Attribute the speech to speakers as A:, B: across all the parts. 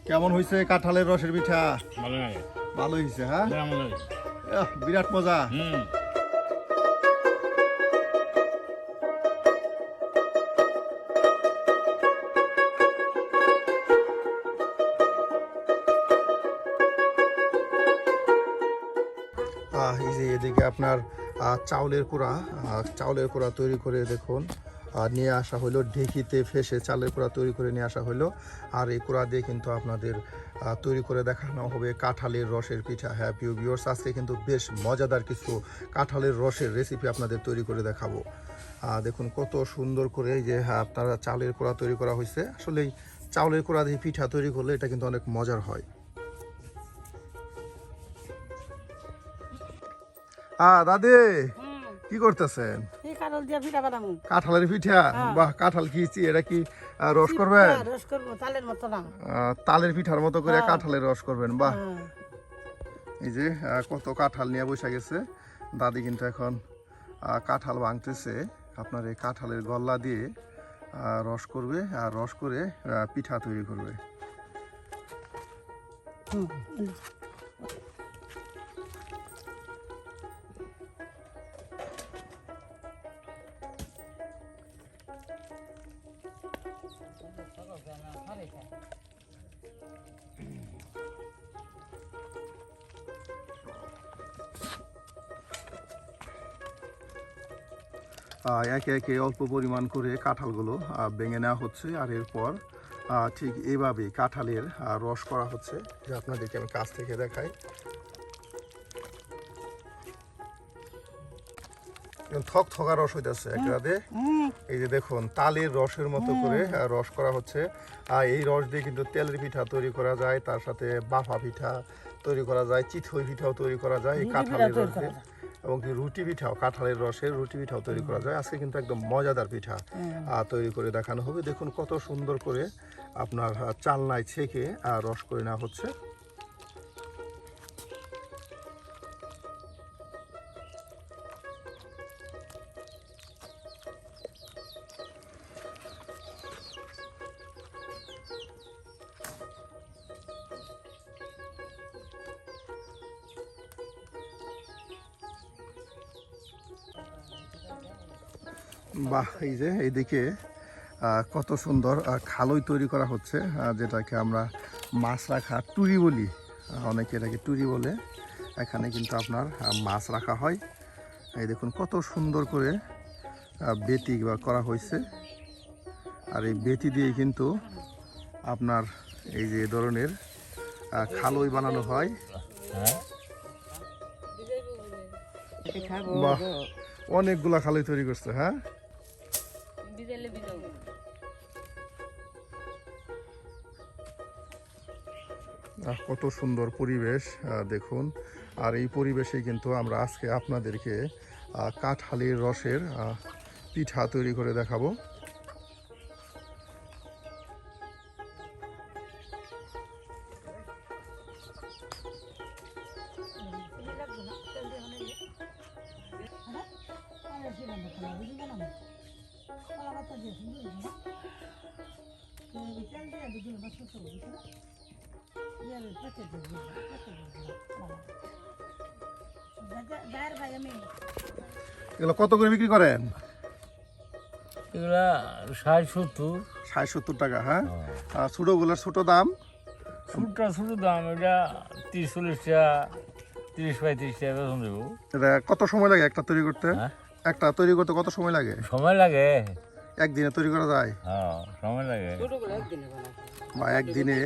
A: কেমন হয়েছে কাঁঠালের রসের পিঠা?
B: ভালো লাগে।
A: ভালো হয়েছে হ্যাঁ? আহ, বিরাট মজা। এই যে এদিকে আপনার আহ, চাউলের কুড়া চাউলের কুড়া তৈরি করে দেখুন। নিয়ে আসা হলো ঢেকিতে ফেসে চালের কুড়া তৈরি করে নিয়ে আসা হলো। আর এই কুড়া দিয়ে কিন্তু আপনাদের তৈরি করে দেখানো হবে কাঁঠালের রসের পিঠা। হ্যাঁ পিউ বিওর্স আজকে কিন্তু বেশ মজাদার কিছু কাঁঠালের রসের রেসিপি আপনাদের তৈরি করে দেখাবো। দেখুন কত সুন্দর করে এই যে হ্যাঁ, আপনারা চালের কুড়া তৈরি করা হয়েছে। আসলে এই চাউলের কুড়া দিয়ে পিঠা তৈরি করলে এটা কিন্তু অনেক মজার হয়। আহ দাদি কি করতেছেন?
C: কারল দিয়া পিঠা বানাবো
A: কাঁঠালের পিঠা বাহ কাঁঠাল খেয়েছি এটা কি রস করবেন?
C: হ্যাঁ, রস করব তালের মতো না
A: তালের পিঠার মতো করে
C: হ্যাঁ।
A: কাঁঠালের রস করবেন বাহ।
C: হ্যাঁ।
A: এই যে কত কাঁঠাল নিয়ে বসে গেছে। দাদি কিন্তু এখন কাঁঠাল ভাঙতেছে। আপনার এই কাঁঠালের গল্লা দিয়ে রস করবে আর রস করে পিঠা তৈরি করবে। একে একে অল্প পরিমাণ করে কাঁঠালগুলো ভেঙে নেওয়া হচ্ছে আর এরপর ঠিক এইভাবেই কাঁঠালের রস করা হচ্ছে। যে আপনাদেরকে আমি কাছ থেকে দেখাই। থক থকা রস হইতেছে একরাতে এই যে দেখুন তালের রসের মতো করে রস করা হচ্ছে। আর এই রস দিয়ে কিন্তু তেলের পিঠা তৈরি করা যায় তার সাথে বাফা পিঠা তৈরি করা যায় চিথই পিঠাও তৈরি করা যায় এই কাঁঠালের রস দিয়ে। এবং কি রুটি পিঠাও কাঁঠালের রসের রুটি পিঠাও তৈরি করা যায়। আজকে কিন্তু একদম মজাদার পিঠা তৈরি করে দেখানো হবে। দেখুন কত সুন্দর করে আপনার চালনায় ছেঁকে রস করে নেওয়া হচ্ছে। বাহ এই যে এইদিকে কত সুন্দর খালই তৈরি করা হচ্ছে যেটাকে আমরা মাছ রাখা টুরি বলি। অনেকে এটাকে টুরি বলে। এখানে কিন্তু আপনার মাছ রাখা হয়। এই দেখুন কত সুন্দর করে বেতি বা করা হয়েছে। আর এই বেতি দিয়ে কিন্তু আপনার এই যে ধরনের খালই বানানো হয়।
B: হ্যাঁ।
A: বাহ অনেকগুলা খালই তৈরি করছে হ্যাঁ? কত সুন্দর পরিবেশ দেখুন। আর এই পরিবেশে কিন্তু আমরা আজকে আপনাদেরকে কাঠ হালির রসের পিঠা তৈরি করে দেখাবো। কত করে বিক্রি করেন?
B: এগুলা ষাট সত্তর।
A: ষাট সত্তর টাকা হ্যাঁ? আর ছোটোগুলোর ছোটো দাম?
B: ছোটটা ছোট দাম এটা তিরিশ চল্লিশ টাকা তিরিশ পঁয়ত্রিশ টাকা বেতন দেবো।
A: এটা কত সময় লাগে একটা তৈরি করতে?
B: হ্যাঁ?
A: একটা তৈরি করতে কত সময় লাগে?
B: সময় লাগে।
A: একদিনে তৈরি করা যায়?
B: হ্যাঁ সময় লাগে।
A: বা একদিনে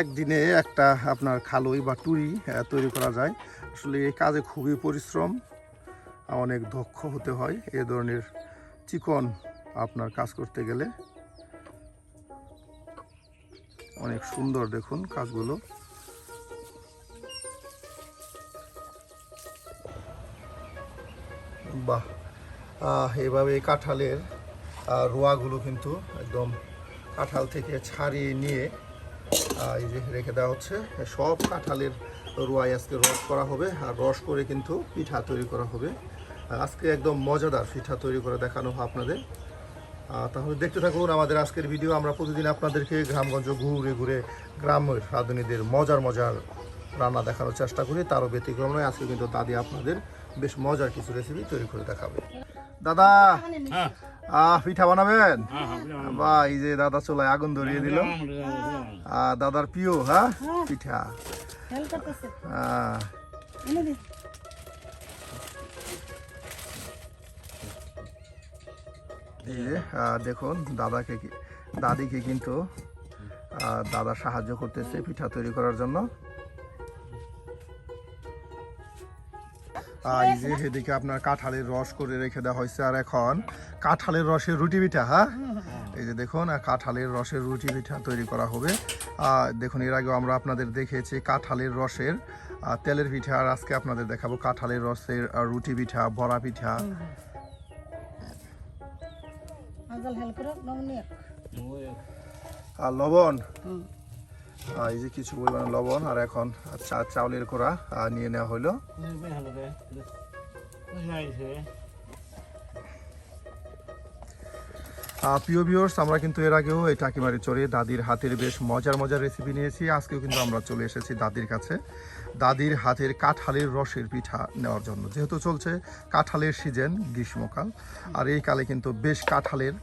A: একদিনে একটা আপনার খালই বা টুরি তৈরি করা যায়। আসলে এই কাজে খুবই পরিশ্রম। আর অনেক দক্ষ হতে হয় এ ধরনের চিকন আপনার কাজ করতে গেলে। অনেক সুন্দর দেখুন কাজগুলো। বাহ এভাবে কাঁঠালের রোয়াগুলো কিন্তু একদম কাঁঠাল থেকে ছাড়িয়ে নিয়ে এই যে রেখে দেওয়া হচ্ছে। সব কাঁঠালের রোয়াই আজকে রস করা হবে, আর রস করে কিন্তু পিঠা তৈরি করা হবে। আজকে একদম মজাদার পিঠা তৈরি করে দেখানো হবে আপনাদের। তাহলে দেখতে থাকুন আমাদের আজকের ভিডিও। আমরা প্রতিদিন আপনাদেরকে গ্রামগঞ্জ ঘুরে ঘুরে গ্রামের রাঁধুনিদের মজার মজার রান্না দেখানোর চেষ্টা করি। তারও ব্যতিক্রম নয় আজকে কিন্তু দাদি আপনাদের বেশ মজার কিছু রেসিপি তৈরি করে দেখাবে। দাদা
B: হ্যাঁ।
A: আহ পিঠা বানাবেন?
B: হ্যাঁ হ্যাঁ
A: বা এই যে দাদা চুলায় আগুন ধরিয়ে দিল। দাদার প্রিয় হ্যাঁ? পিঠা।
C: হেল
A: এই যে আহ, দেখুন দাদাকে কি- দাদিকে কিন্তু দাদা সাহায্য করতেছে পিঠা তৈরি করার জন্য। এই যে এদিকে আপনার কাঁঠালের রস করে রেখে দেওয়া হয়েছে আর এখন কাঁঠালের রসের রুটি পিঠা হ্যাঁ? এই যে দেখুন কাঁঠালের রসের রুটি পিঠা তৈরি করা হবে। দেখুন এর আগেও আমরা আপনাদের দেখিয়েছি কাঁঠালের রসের তেলের পিঠা আর আজকে আপনাদের দেখাবো কাঁঠালের রসের রুটি পিঠা বড়া পিঠা। আর লবণ?
C: হুম।
A: এই যে কিছু পরিমাণে লবণ আর এখন চা চাউলের কোড়া নিয়ে নেওয়া হলো প্রিয় ভিউয়ার্স আমরা কিন্তু এর আগেও এই টাকিমারি চড়ে দাদির হাতের বেশ মজার মজার রেসিপি নিয়েছি। আজকেও কিন্তু আমরা চলে এসেছি দাদির কাছে। দাদির হাতের কাঁঠালের রসের পিঠা নেওয়ার জন্য। যেহেতু চলছে কাঁঠালের সিজন গ্রীষ্মকাল, আর এই কালে কিন্তু বেশ কাঁঠালের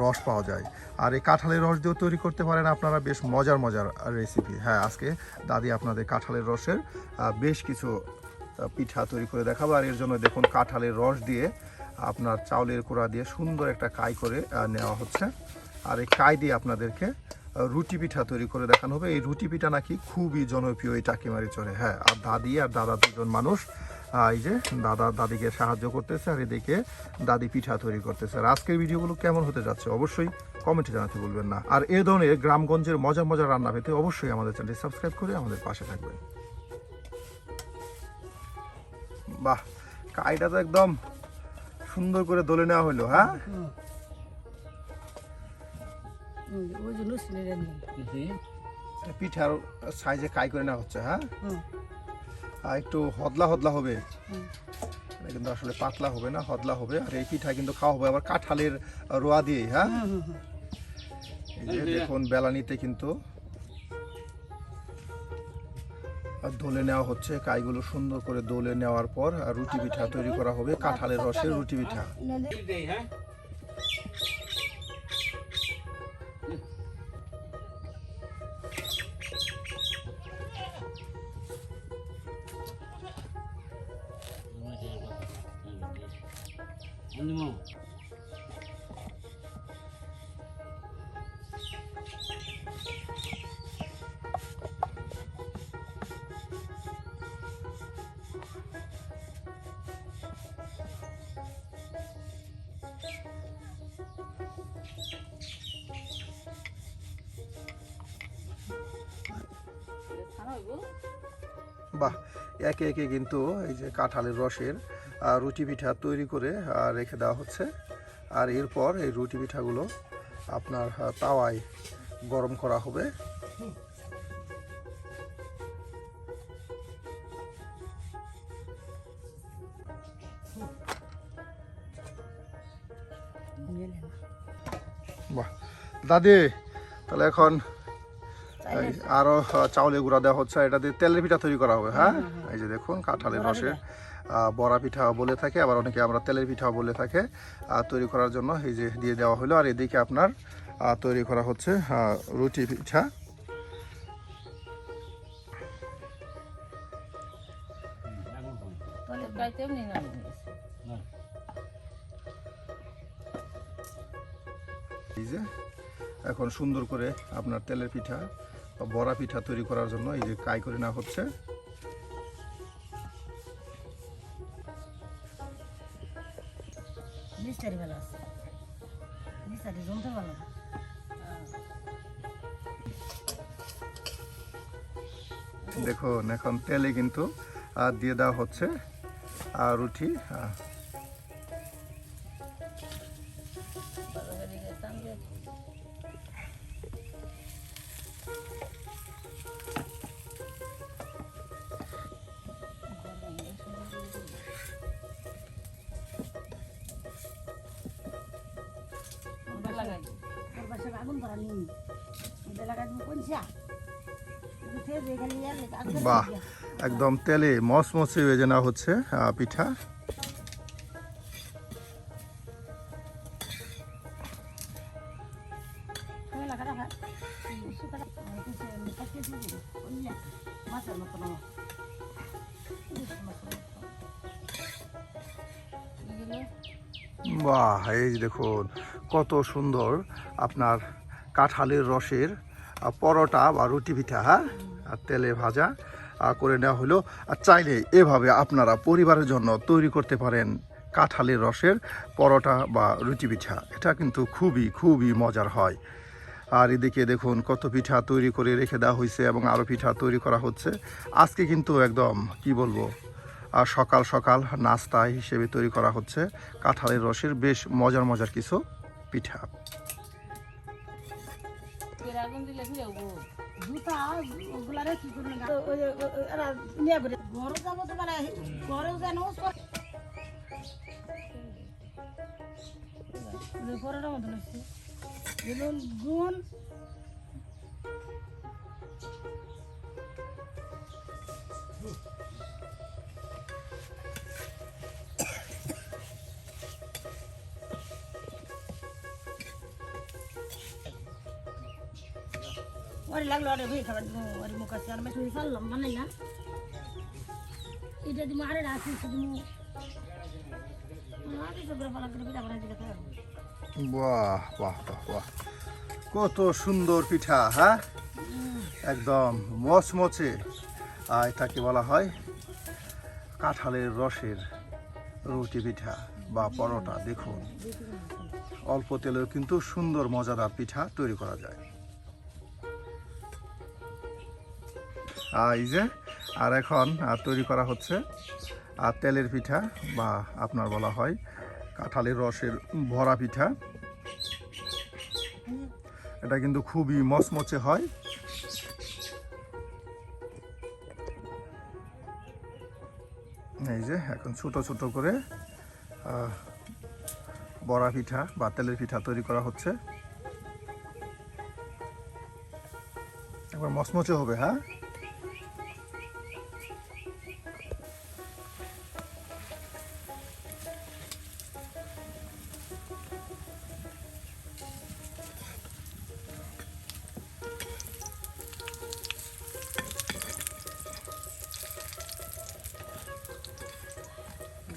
A: রস পাওয়া যায়। আর এই কাঁঠালের রস দিয়েও তৈরি করতে পারেন আপনারা বেশ মজার মজার রেসিপি হ্যাঁ আজকে দাদি আপনাদের কাঁঠালের রসের বেশ কিছু পিঠা তৈরি করে দেখাবো। আর এর জন্য দেখুন কাঁঠালের রস দিয়ে আপনার চাউলের কোড়া দিয়ে সুন্দর একটা কাই করে নেওয়া হচ্ছে। আর এই কাই দিয়ে আপনাদেরকে রুটি পিঠা তৈরি করে দেখানো হবে। এই রুটি পিঠা নাকি খুবই জনপ্রিয় এই টাকিমারি চরে। হ্যাঁ আর দাদি আর দাদা দুজন মানুষ এই যে দাদা, দাদিকে সাহায্য করতেছে আর এদিকে দাদি পিঠা তৈরি করতেছে। আর আজকের ভিডিওগুলো কেমন হতে যাচ্ছে অবশ্যই কমেন্টে জানাতে ভুলবেন না। আর এ ধরনের গ্রামগঞ্জের মজা মজার রান্না পেতে অবশ্যই আমাদের চ্যানেলটি সাবস্ক্রাইব করে আমাদের পাশে থাকবেন। বাহ, কাইটা তো একদম সুন্দর করে দলে নেওয়া হলো হ্যাঁ?
C: ওই যে নুসলি রে
A: পিঠার সাইজে কাই করে নেওয়া হচ্ছে হ্যাঁ? আর একটু হদলা হদলা হবে। কিন্তু আসলে পাতলা হবে না হদলা হবে। আর এই পিঠা কিন্তু খাওয়া হবে আবার কাঁঠালের রোয়া দিয়ে হ্যাঁ? দেখুন বেলানিতে কিন্তু দোলে নেওয়া হচ্ছে। কাইগুলো সুন্দর করে দোলে নেওয়ার পর রুটি পিঠা তৈরি করা হবে কাঁঠালের রসের রুটি পিঠা। বাহ একে একে কিন্তু এই যে কাঁঠালের রসের রুটি পিঠা তৈরি করে রেখে দেওয়া হচ্ছে। আর এরপর এই রুটি পিঠাগুলো আপনার তাওয়ায় গরম করা হবে। বাহ দাদি তাহলে এখন এই আরও আহ, চাউলের গুঁড়া দেওয়া হচ্ছে এটা দিয়ে তেলের পিঠা তৈরি করা হবে হ্যাঁ? এই যে দেখুন কাঁঠালের রসের বড়া পিঠা বলে থাকে আবার অনেকে আমরা তেলের পিঠাও বলে থাকে তৈরি করার জন্য এই যে দিয়ে দেওয়া হলো আর এদিকে আপনার তৈরি করা হচ্ছে রুটি পিঠা। এখন সুন্দর করে আপনার তেলের পিঠা বা বড়া পিঠা তৈরি করার জন্য এই যে কাই করে নেওয়া হচ্ছে। দেখুন এখন তেলে কিন্তু দিয়ে দেওয়া হচ্ছে আর রুটি
C: আগুন ধরা
A: বাহ একদম তেলে মচমচে ভেজে নেওয়া হচ্ছে পিঠা। বাহ, এই দেখুন, কত সুন্দর আপনার কাঁঠালের রসের পরোটা বা রুটি পিঠা হ্যাঁ? আর তেলে ভাজা করে নেওয়া হলো। আর চাইলে এভাবে আপনারা পরিবারের জন্য তৈরি করতে পারেন কাঁঠালের রসের পরোটা বা রুটি পিঠা। এটা কিন্তু খুবই খুবই মজার হয়। আর এদিকে দেখুন, কত পিঠা তৈরি করে রেখে দেওয়া হয়েছে এবং আরও পিঠা তৈরি করা হচ্ছে। আজকে কিন্তু একদম, কি বলব সকাল সকাল নাস্তা হিসেবে তৈরি করা হচ্ছে কাঁঠালের রসের বেশ মজার মজার কিছু পিঠা।
C: জুতা
A: বাহ বাহ বাহ বাহ। কত সুন্দর পিঠা হ্যাঁ? একদম মচমচে আর এটাকে বলা হয় কাঁঠালের রসের রুটি পিঠা বা পরোটা, দেখুন। অল্প তেলেও কিন্তু সুন্দর, মজাদার পিঠা তৈরি করা যায়। এই যে, আর এখন তৈরি করা হচ্ছে আর তেলের পিঠা, বা আপনার বলা হয় কাঁঠালের রসের ভরা পিঠা। এটা কিন্তু খুবই মচমচে হয়। এই যে, এখন ছোট ছোট করে বড়া পিঠা বা তেলের পিঠা তৈরি করা হচ্ছে। একবার মচমচে হবে হ্যাঁ?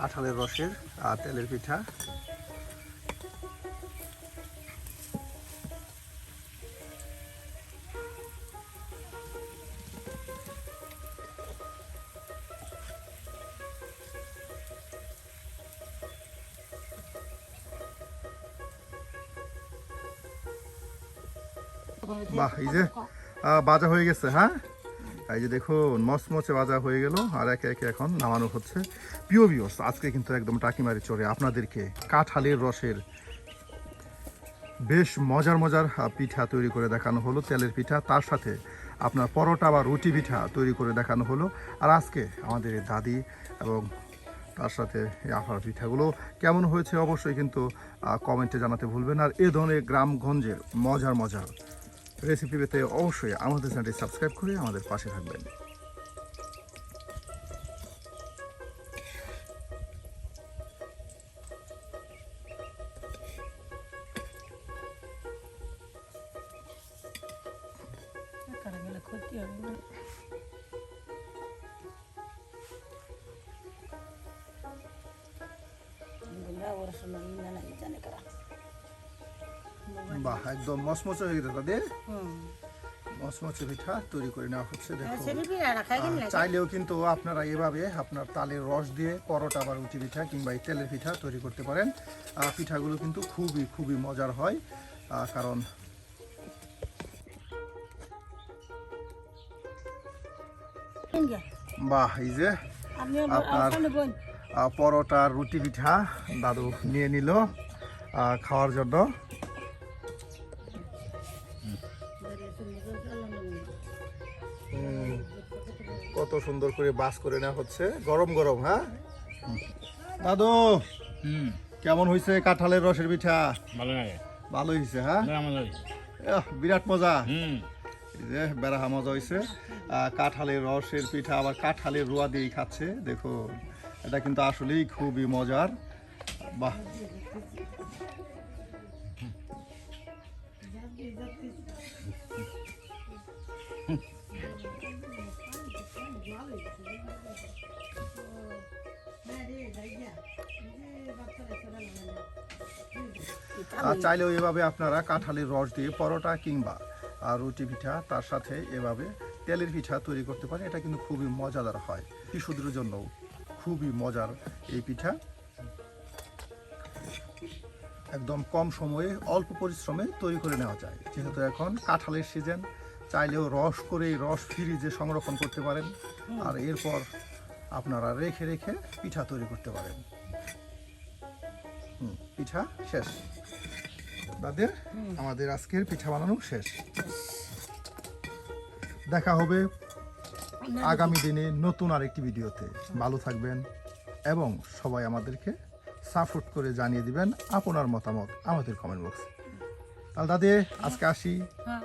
A: কাঁঠালের রসের তেলের পিঠা। বাহ এই যে বাজা হয়ে গেছে হ্যাঁ? এই যে দেখুন মচমচে বাজা হয়ে গেল আর একে একে এখন নামানো হচ্ছে। পিও বিওস আজকে কিন্তু একদম টাকিমারি চড়ে আপনাদেরকে কাঁঠালের রসের বেশ মজার মজার পিঠা তৈরি করে দেখানো হলো, তেলের পিঠা। তার সাথে আপনার পরোটা বা রুটি পিঠা তৈরি করে দেখানো হলো। আর আজকে আমাদের দাদি এবং তার সাথে আফার পিঠাগুলো কেমন হয়েছে অবশ্যই কিন্তু কমেন্টে জানাতে ভুলবেন আর এ ধরনের গ্রামগঞ্জের মজার মজার রেসিপি পেতে অবশ্যই আমাদের চ্যানেলটি সাবস্ক্রাইব করে আমাদের পাশে থাকবেন। বাহ একদম মচমচে হয়ে গেছে।
C: দাদি
A: মচমচে পিঠা তৈরি করে নেওয়া হচ্ছে দেখো। চাইলেও কিন্তু আপনারা এভাবে আপনার তালের রস দিয়ে পরোটা বা রুটি পিঠা কিংবা তেলের পিঠা তৈরি করতে পারেন। পিঠাগুলো কিন্তু খুবই খুবই মজার হয় কারণ বাহ এই যে আপনার পরোটা রুটি পিঠা দাদু নিয়ে নিল খাওয়ার জন্য। কত সুন্দর করে বাস করে নেওয়া হচ্ছে। গরম গরম হ্যাঁ? দাদু কেমন হয়েছে কাঁঠালের রসের পিঠা?
B: ভালো লাগে।
A: ভালো হয়েছে হ্যাঁ? বিরাট মজা। যে বেড়াহা মজা হয়েছে কাঁঠালের রসের পিঠা আবার কাঁঠালের রোয়া দিয়ে খাচ্ছে দেখো এটা কিন্তু আসলেই খুবই মজার। বাহ। আর চাইলেও এভাবে আপনারা কাঁঠালের রস দিয়ে পরোটা কিংবা আর রুটি পিঠা তার সাথে এভাবে তেলের পিঠা তৈরি করতে পারেন। এটা কিন্তু খুবই মজাদার হয়। শিশুদের জন্য খুবই মজার এই পিঠা। একদম কম সময়ে অল্প পরিশ্রমে তৈরি করে নেওয়া যায়। যেহেতু এখন কাঁঠালের সিজন চাইলেও রস করে রস ফ্রিজে সংরক্ষণ করতে পারেন। আর এরপর আপনারা রেখে রেখে পিঠা তৈরি করতে পারেন। পিঠা শেষ। দাদের আমাদের আজকের পিঠা বানানো শেষ। দেখা হবে আগামী দিনে নতুন আরেকটি ভিডিওতে। ভালো থাকবেন এবং সবাই আমাদেরকে সাপোর্ট করে জানিয়ে দিবেন আপনার মতামত আমাদের কমেন্ট বক্সে তাহলে দাদে আজকে আসি।
C: হ্যাঁ